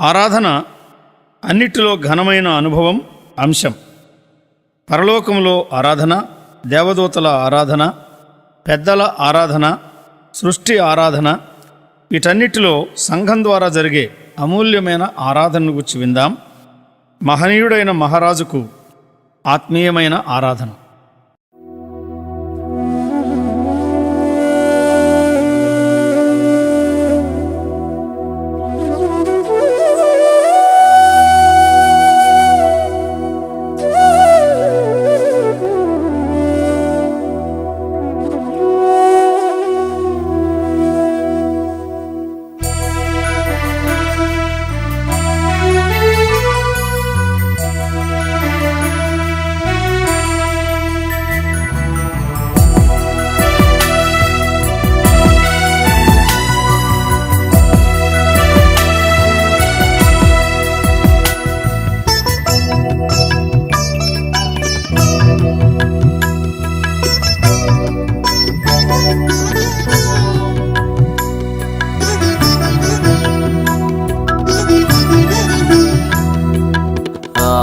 ఆరాధన అన్నిటిలో ఘనమైన అనుభవం అంశం. పరలోకంలో ఆరాధన దేవదూతల ఆరాధన పెద్దల ఆరాధన సృష్టి ఆరాధన వీటన్నిటిలో సంఘం ద్వారా జరిగే అమూల్యమైన ఆరాధనను గురించి విందాం. మహనీయుడైన మహారాజుకు ఆత్మీయమైన ఆరాధన.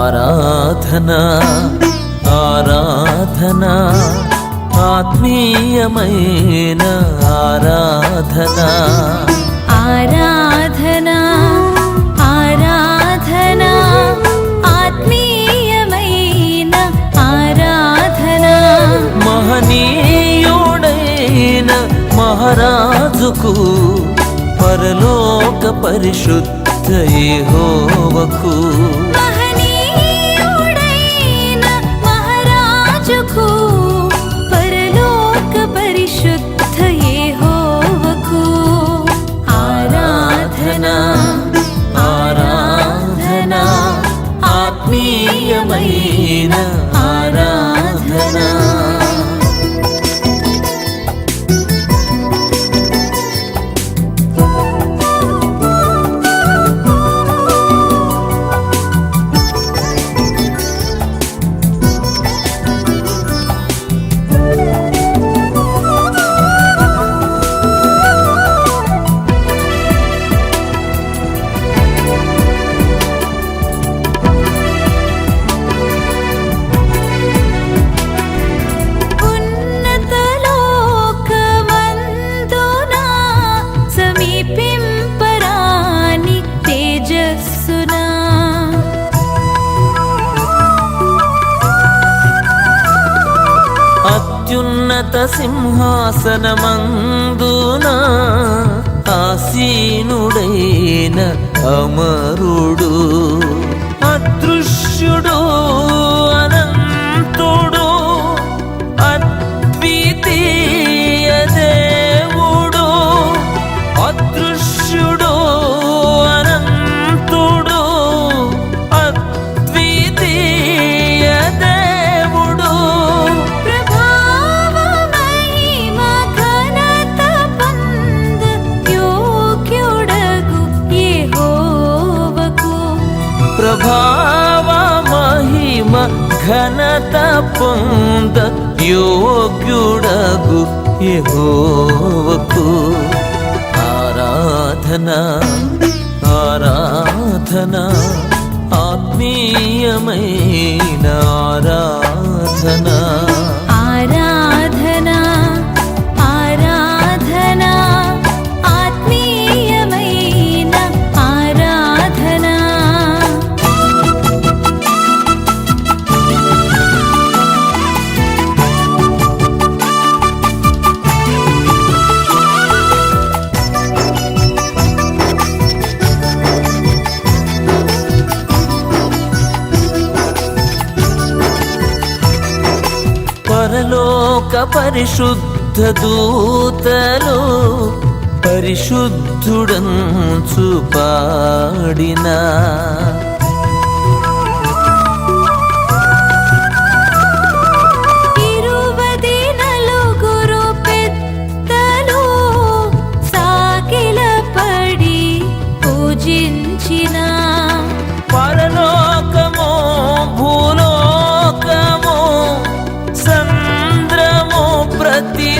ఆరాధన ఆరాధన ఆత్మీయమైన ఆరాధన. ఆరాధన ఆరాధన ఆత్మీయమైన ఆరాధన. మహనీయుడైన మహారాజుకు పరలోక పరిశుద్ధ యెహోవకు ఆత్మీయమైన ఆరాధనా. అత్యున్నత సింహాసనమందున ఆసీనుడైన అమరుడు అదృశ్యుడు అన యోగ్యుడగు యహోవకు ఆరాధన ఆరాధన ఆత్మీయమైన ఆరాధనా. పరలోక పరిశుద్ధ దూతలు పరిశుద్ధుడంచు పాడినా.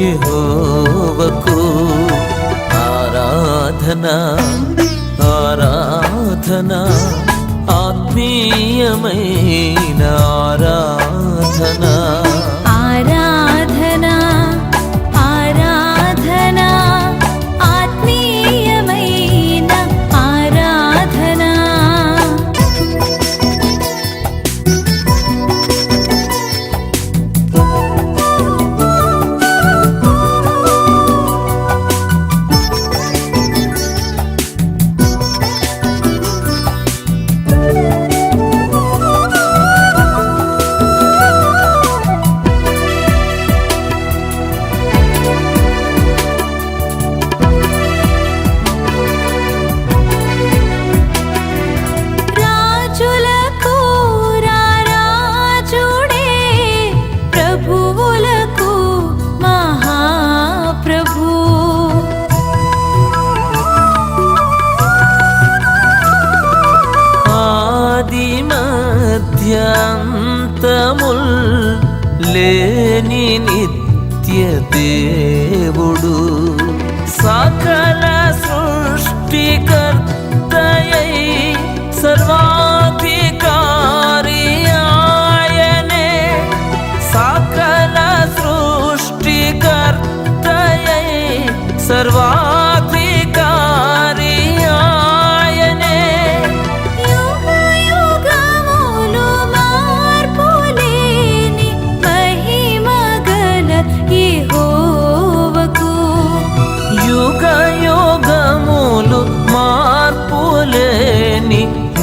యహోవకు ఆరాధన ఆరాధన ఆత్మీయమైన ఆరాధనా.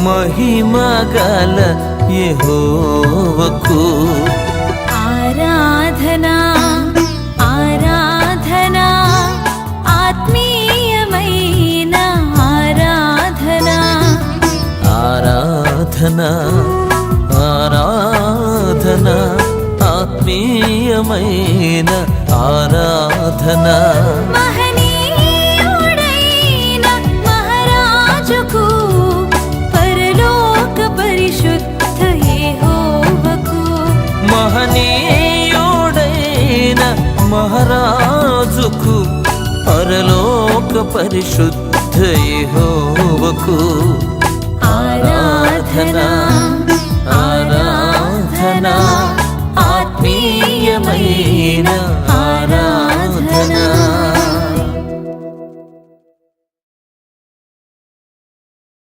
మార్పులేని మహిమ గల యెహోవకు. ఆరాధన ఆరాధన ఆత్మీయమైన ఆరాధన. ఆరాధన ఆరాధన ఆత్మీయమైన ఆరాధన. మహారాజుకు పరలోక పరిశుద్ధ యహోవకు.